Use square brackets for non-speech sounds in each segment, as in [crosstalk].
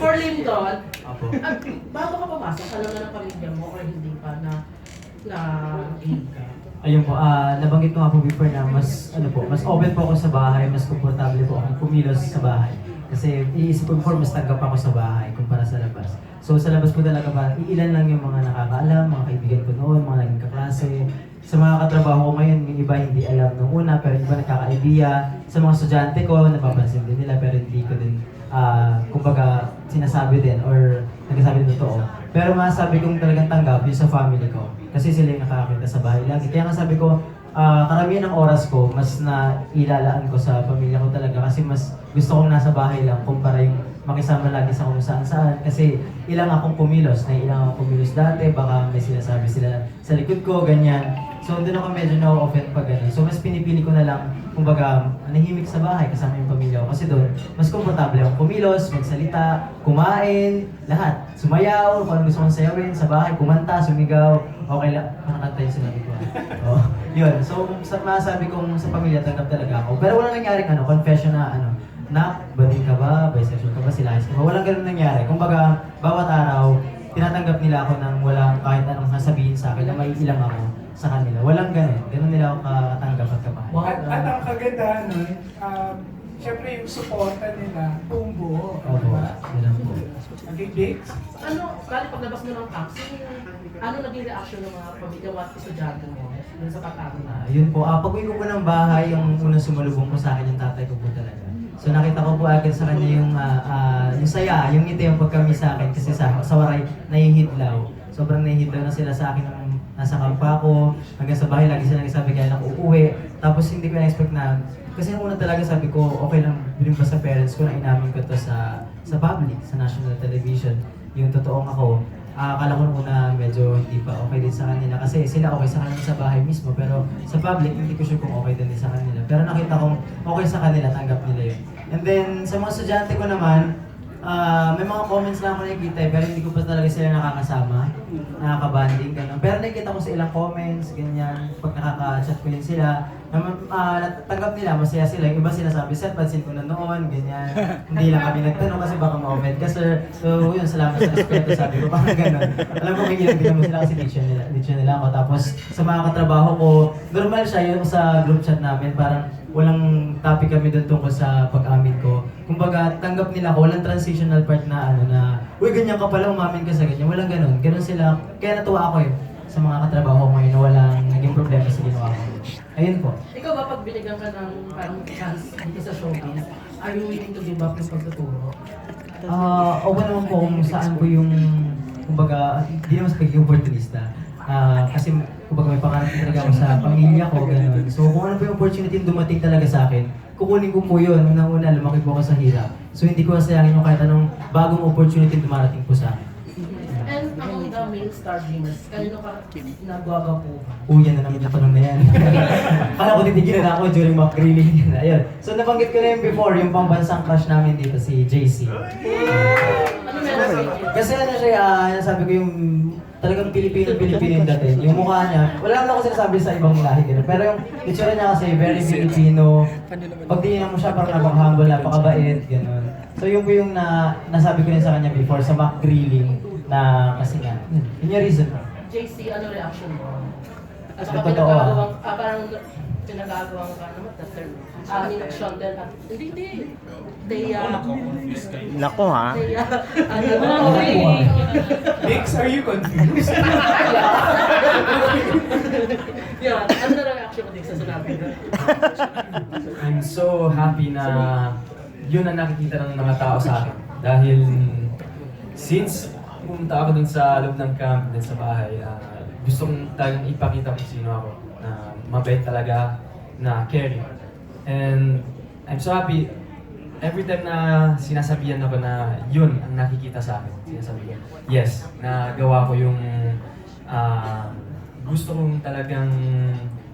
For Lyndon, Apo. ah, bago ka pumasok, alam na ng pamilya mo or hindi pa na na ka? Ayun po, ah nabanggit ko nga po before na mas, ano po, mas open po ako sa bahay, mas komportable po akong kumilos sa bahay. Kasi iisip ko before, mas tanggap ako sa bahay kumpara sa labas. So sa labas po talaga ba, ilan lang yung mga nakakaalam, mga kaibigan ko noon, mga naging kaklase. Sa mga katrabaho ko ngayon, yung iba hindi alam nung una, pero yung iba nagkaka-idea. Sa mga estudyante ko, napapansin din nila, pero hindi ko din, ah kumbaga, sinasabi din or nagsasabi din totoo. Pero masasabi kong talagang tanggap yung sa family ko. Kasi sila yung nakakita sa bahay lagi. Kaya nga sabi ko, ah karamihan ng oras ko, mas na ilalaan ko sa pamilya ko talaga. Kasi mas gusto kong nasa bahay lang kumpara yung makisama lagi sa kung saan saan. Kasi ilang akong kumilos. Na ilang akong kumilos dati. Baka may sinasabi sila sa likod ko, ganyan. So doon ako medyo na-offend pag ganun. So mas pinipili ko na lang, kumbaga, nahimik sa bahay kasama yung pamilya ko. Kasi doon, mas komportable akong kumilos, magsalita, kumain, lahat. Sumayaw, kung ano gusto kong sayawin sa bahay, kumanta, sumigaw, okay lang. Parang kanta yung sinabi ko. [laughs] oh, yun. So, sa, masasabi kong sa pamilya, tanggap talaga ako. Pero walang nangyaring ano, confession na ano, na, bading ka ba, bisexual ka ba, silahis ka ba? Walang ganun nangyari. Kumbaga, bawat araw, tinatanggap nila ako ng walang kahit anong sasabihin sa akin na may ilang ako sa kanila. Walang ganun. Ganun nila ako katanggap at kamahal. Wow. At, at ang kagandahan nun, um, syempre yung suporta nila, buong buo. Opo, Diba? lang po. Naging dates. Ano, kali paglabas mo ng taxi, ano naging reaction ng mga pamilya at estudyante mo dun sa pagkakita? Ah, yun po, ah, pag uwi ko po ng bahay, yung unang sumalubong po sa akin yung tatay ko po. So nakita ko po agad sa kanya yung, ah, ah, yung saya, yung ngiti yung pagkami sa akin kasi sa, sa waray, nahihidlaw. Sobrang nahihidlaw na sila sa akin nung nasa kampa ko, hanggang sa bahay, lagi sila nagsabi kaya lang uuwi. Tapos hindi ko na-expect na, kasi nung una talaga sabi ko, okay lang bilhin pa sa parents ko na inamin ko to sa sa public, sa national television, yung totoong ako. Akala ko nung una medyo hindi pa okay din sa kanila kasi sila okay sa kanila sa bahay mismo pero sa public hindi ko sure kung okay din sa kanila. Pero nakita kong okay sa kanila, tanggap nila yun. And then sa mga estudyante ko naman, ah may mga comments lang ako nakikita eh, pero hindi ko pa talaga sila nakakasama, nakaka-banding, gano'n. Pero nakikita ko sa ilang comments, ganyan, pag nakaka-chat ko yun sila, na, ah, natanggap nila, masaya sila. Yung iba sinasabi, Sir, pansin ko na noon, ganyan. [laughs] Hindi lang kami nagtanong kasi baka ma-offend ka, sir. So, yun, salamat sa respeto, sabi ko, parang gano'n. Alam ko, ilang din naman sila kasi teacher nila, teacher nila ako. Tapos, sa mga katrabaho ko, normal siya yung sa group chat namin, parang walang topic kami doon tungkol sa pag-amin ko. Kumbaga, tanggap nila ko, walang transitional part na ano na, uy, ganyan ka pala, umamin ka sa ganyan. Walang ganun. Ganun sila. Kaya natuwa ako eh sa mga katrabaho ko ngayon na walang naging problema sa ginawa ko. Ayun po. Ikaw ba pag binigyan ka ng parang chance dito sa showbiz, are you willing to give up yung pagtuturo? Ah, okay naman po kung saan po yung, kumbaga, hindi naman sa pagiging opportunista. Ah, kasi, kumbaga, may pangarap talaga ako sa pamilya ko, gano'n. So, kung ano po yung opportunity yung dumating talaga sa akin, kukunin ko po yun. Unang-una, lumaki po ako sa hirap. So, hindi ko nasayangin yung kahit anong bagong opportunity yung dumarating po sa akin. Main star dreamers, kanino ka po? Uy, yan na naman yung [laughs] tanong na yan. Kala ko titigilan ako during mock grilling yun. Ayun. So, nabanggit ko na yun before, yung pambansang crush namin dito, si JC. Ano meron sa inyo? Kasi ano siya, ah, nasabi ko yung talagang Pilipino-Pilipino yung dating. Yung mukha niya, wala naman ako sinasabi sa ibang lahi. Ganun. Pero yung itsura niya kasi very Filipino. Pag tingnan mo siya, parang napaka-humble, napakabait, gano'n. So yun po yung na, nasabi ko rin sa kanya before sa mock grilling na kasi nga, yun, yun yung reason. JC, ano reaction mo? At Sa saka totoo, ah. pinagagawang, ah, parang pinagagawang ka naman, the term. Ah, nilaksyon din. at- Hindi, hindi. They, uh, Nako ha. they, uh, [laughs] ano, Nako, they, ah. Dix, are you confused? [laughs] Yan, ano na reaction mo din sa sinabi ko? [laughs] I'm so happy na yun ang nakikita ng mga tao sa akin. Dahil since pumunta ako dun sa loob ng camp, dun sa bahay, ah, gusto kong talagang ipakita kung sino ako. Na mabait talaga, na caring. And I'm so happy every time na sinasabihan ako na yun ang nakikita sa akin. Sinasabi ko, yes, nagawa ko yung ah, gusto kong talagang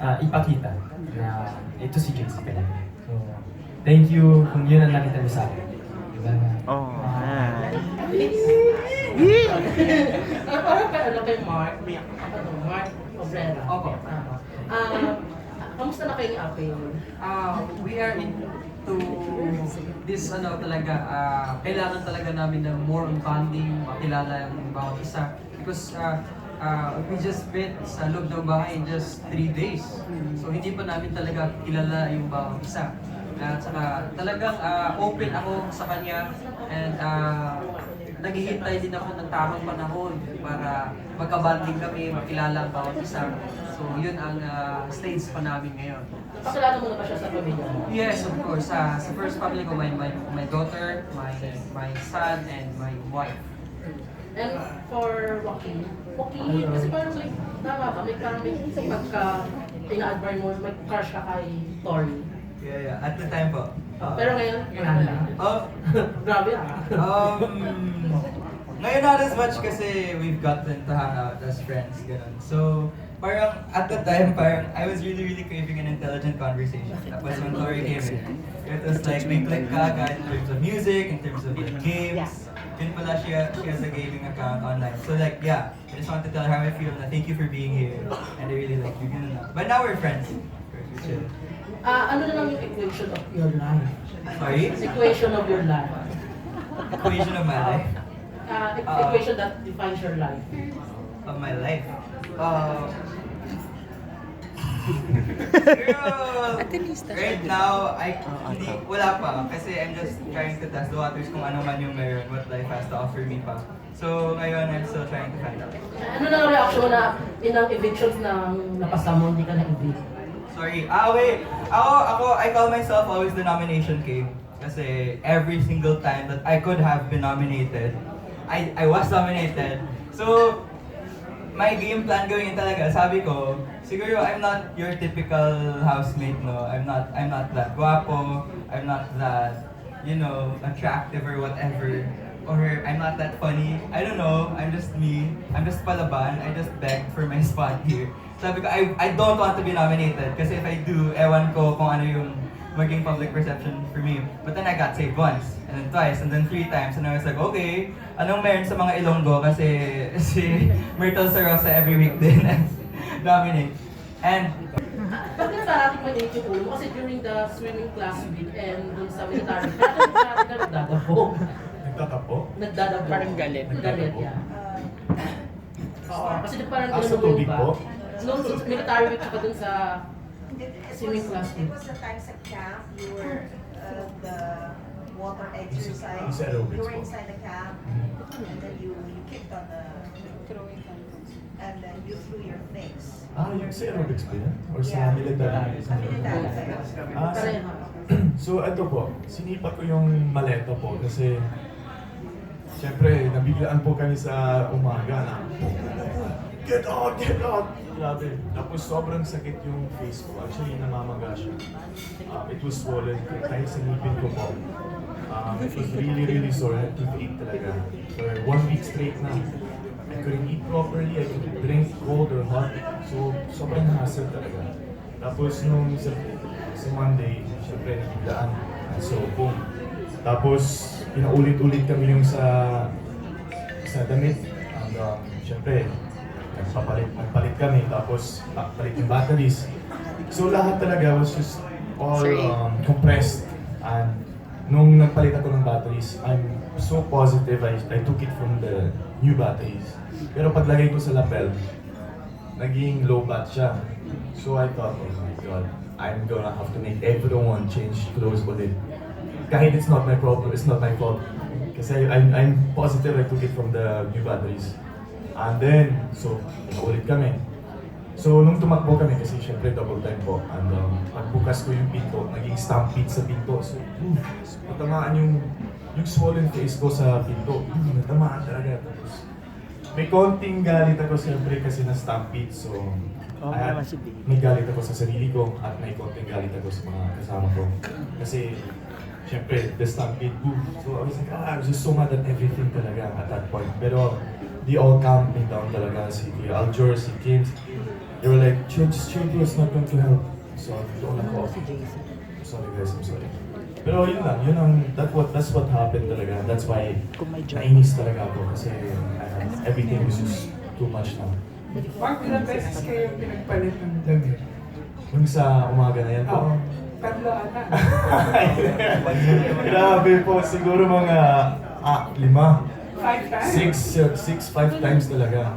ah, ipakita na ito si JC talaga. So, thank you kung yun ang nakita niyo sa akin. Diba? Oh, hi. Ah, parang kay, ano, kay Mark, ano, Mark Obrera. Opo. Ah, ah, kamusta na kayo ni Ate? Uh, we are in to this ano talaga, ah, kailangan talaga namin ng more on bonding, makilala yung bawat isa. Because ah, ah, we just met sa loob ng bahay in just three days. So hindi pa namin talaga kilala yung bawat isa. At saka talagang ah, open ako sa kanya and uh, naghihintay din ako ng tamang panahon para magka-bonding kami, makilala ang bawat isa. So yun ang ah, stage pa namin ngayon. Pakilala mo na ba siya sa pamilya mo? Yes, of course. Uh, sa first family ko, my, my, my daughter, my, my son, and my wife. And for Joaquin, Joaquin, kasi parang may, tama ba, may parang may pagka ina-admire mo, may crush ka kay Tori. Yeah, yeah. At the time po. Pero ngayon, wala na. Oh, [laughs] Grabe ah. um, ngayon not as much kasi we've gotten to hang out as friends, ganun. So, parang at the time, parang I was really, really craving an intelligent conversation. Tapos when Tori came in, it was like may click ka agad in terms of music, in terms of like games. Yun pala siya, she has a gaming account online. So like, yeah, I just want to tell her how I feel na thank you for being here. And I really like you, ganun lang. But now we're friends. We're chill. Ah, ano na lang yung equation of your life? Sorry? Equation of your life. Equation of my life. Ah, e- Ah. equation that defines your life. of my life. [laughs] Uh, girl, right now, I hindi, wala pa. Kasi I'm just trying to test the waters kung ano man yung meron, what life has to offer me pa. So, ngayon, I'm still trying to find out. Ano na ang reaction mo na inang evictions na napasa mo, hindi ka na-evict? Sorry. Ah, wait. Ako, ako, I call myself always the nomination king. Kasi every single time that I could have been nominated, I, I was nominated. So, my game plan going in talaga, sabi ko, siguro I'm not your typical housemate, no. I'm not, I'm not that guapo. I'm not that, you know, attractive or whatever. Or I'm not that funny. I don't know. I'm just me. I'm just palaban. I just begged for my [laughs] spot here. Sabi ko, I, I don't want to be nominated. Kasi if I do, ewan ko kung ano yung maging public perception for me. But then I got saved once, and then twice, and then three times. And I was like, okay, anong meron sa mga Ilonggo? Kasi [laughs] si Myrtle Sarosa every week din [laughs] nominate. And Bakit parang maliit yung ulo? Kasi during the swimming class week and dun sa military, parang nagdadabog. Nagtatapo? Nagdadabog. Parang galit. Galit, yeah. Oo, kasi di parang Ah, sa mo tubig po? Nung week ka pa dun sa swimming class It was the time sa camp, you were uh, the water exercise. Sa aerobics You were po. inside the camp, Mhm. and then you you kicked on the, and then you threw your things. Ah, yung sa aerobics ba yan? Or sa Yeah. military? Sa military. Ah, sa- [clears throat] so ito po, sinipat ko yung maleta po kasi Siyempre, nabiglaan po kami sa umaga na Get out! Get out! Grabe. Tapos sobrang sakit yung face ko. Actually, namamaga siya. Um, it was swollen. Kahit sa ngipin ko po. Um, it was really, really sore. I had to eat talaga. For one week straight na. I couldn't eat properly. I couldn't drink cold or hot. So, sobrang hassle talaga. Tapos nung sa, sa Monday, syempre nabiglaan. So, boom. Tapos, pinaulit-ulit kami yung sa sa damit. And, um, syempre, nagpapalit, nagpalit kami. Tapos, palit yung batteries. So, lahat talaga was just all um, compressed. And nung nagpalit ako ng batteries, I'm so positive. I, I took it from the new batteries. Pero paglagay ko sa lapel, naging low bat siya. So I thought, oh my god, I'm gonna have to make everyone change clothes ulit. Kahit it's not my problem, it's not my fault. Kasi I'm, I'm positive I took it from the new batteries. And then, so, ulit kami. So, nung tumakbo kami, kasi syempre double time po, and um, pagbukas ko yung pinto, naging stampede sa pinto. So, oof, natamaan yung, yung swollen face ko sa pinto. Mm, natamaan talaga. Tapos, may konting galit ako siyempre kasi na stampede. So, si Dave. may galit ako sa sarili ko at may konting galit ako sa mga kasama ko. Kasi, syempre, the stampede, oof. So, I was like, ah, I was just so mad at everything talaga at that point. Pero, they all calmed me down talaga. Si Aljor, si Kim, they were like, chill, just chill bro, it's not going to help. So, doon ako. Sorry guys, I'm sorry. Pero yun lang, yun ang, that what, that's what happened talaga. That's why, nainis talaga ako kasi uh, everything was just too much na. Mark, ilang beses kayo pinagpalit ng damit? Yung sa umaga na yan po, Oo. Tatlo ata. [laughs] Grabe po, siguro mga ah, lima. Five times? Six, uh, six, five times talaga.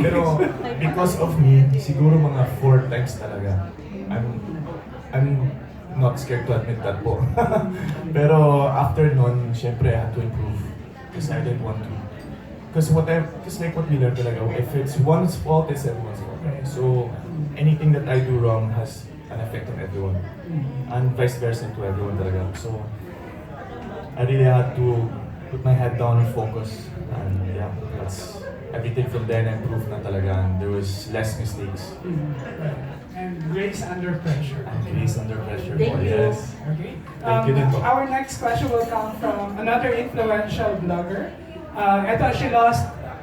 Pero because of me, siguro mga four times talaga. I'm, I'm not scared to admit that po. [laughs] Pero after nun, syempre I had to improve. Because I didn't want to. Because whatever, just like what we learned talaga, if it's one's fault, it's everyone's fault. So anything that I do wrong has an effect on everyone. And vice versa to everyone talaga. So I really had to put my head down and focus. And yeah, that's everything from then improved na talaga. And there was less mistakes. And grace under pressure. And grace under pressure. Thank po, you. yes. Okay. Thank you din po. Our next question will come from another influential blogger. Uh, ito, she lost